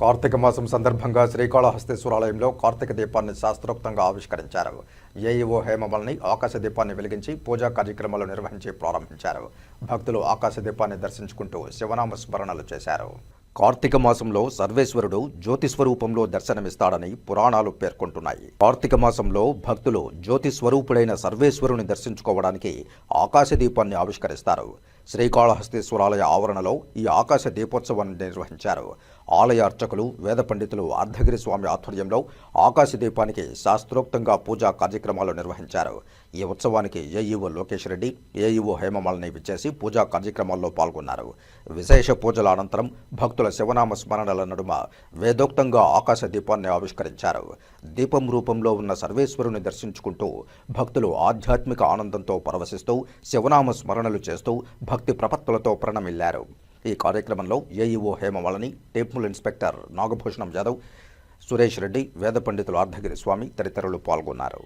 కార్తీక మాసం సందర్భంగా శ్రీకాళహస్తీశ్వరాలయంలో కార్తీక దీపాన్ని శాస్త్రోక్తంగా ఆవిష్కరించారు. ఏఈఓ హేమమల్ని ఆకాశ దీపాన్ని వెలిగించి పూజా కార్యక్రమాలు నిర్వహించి ప్రారంభించారు. భక్తులు ఆకాశ దీపాన్ని దర్శించుకుంటూ శివనామ స్మరణలు చేశారు. కార్తీక మాసంలో సర్వేశ్వరుడు జ్యోతి స్వరూపంలో దర్శనమిస్తాడని పురాణాలు పేర్కొంటున్నాయి. కార్తీక మాసంలో భక్తులు జ్యోతి స్వరూపుడైన సర్వేశ్వరుని దర్శించుకోవడానికి ఆకాశ దీపాన్ని ఆవిష్కరిస్తారు. శ్రీకాళహస్తీశ్వరాలయ ఆవరణలో ఈ ఆకాశ దీపోత్సవాన్ని నిర్వహించారు. ఆలయ అర్చకులు వేద పండితులు అర్ధగిరి స్వామి ఆధ్వర్యంలో ఆకాశ దీపానికి శాస్త్రోక్తంగా పూజా కార్యక్రమాలు నిర్వహించారు. ఈ ఉత్సవానికి ఏఈఓ లోకేష్ రెడ్డి ఏఈఓ హేమమాలని విచ్చేసి పూజా కార్యక్రమాల్లో పాల్గొన్నారు. విశేష పూజల అనంతరం భక్తుల శివనామ స్మరణల నడుమ వేదోక్తంగా ఆకాశ దీపాన్ని ఆవిష్కరించారు. దీపం రూపంలో ఉన్న సర్వేశ్వరుని దర్శించుకుంటూ భక్తులు ఆధ్యాత్మిక ఆనందంతో పరవశిస్తూ శివనామ స్మరణలు చేస్తూ భక్తి ప్రపత్తులతో ప్రణమిల్లారు. ఈ కార్యక్రమంలో AEO Hemavalini temple inspector Nagabhushanam Yadav Suresh Reddy వేద పండితులు అర్ధగిరి స్వామి తదితరులు పాల్గొన్నారు.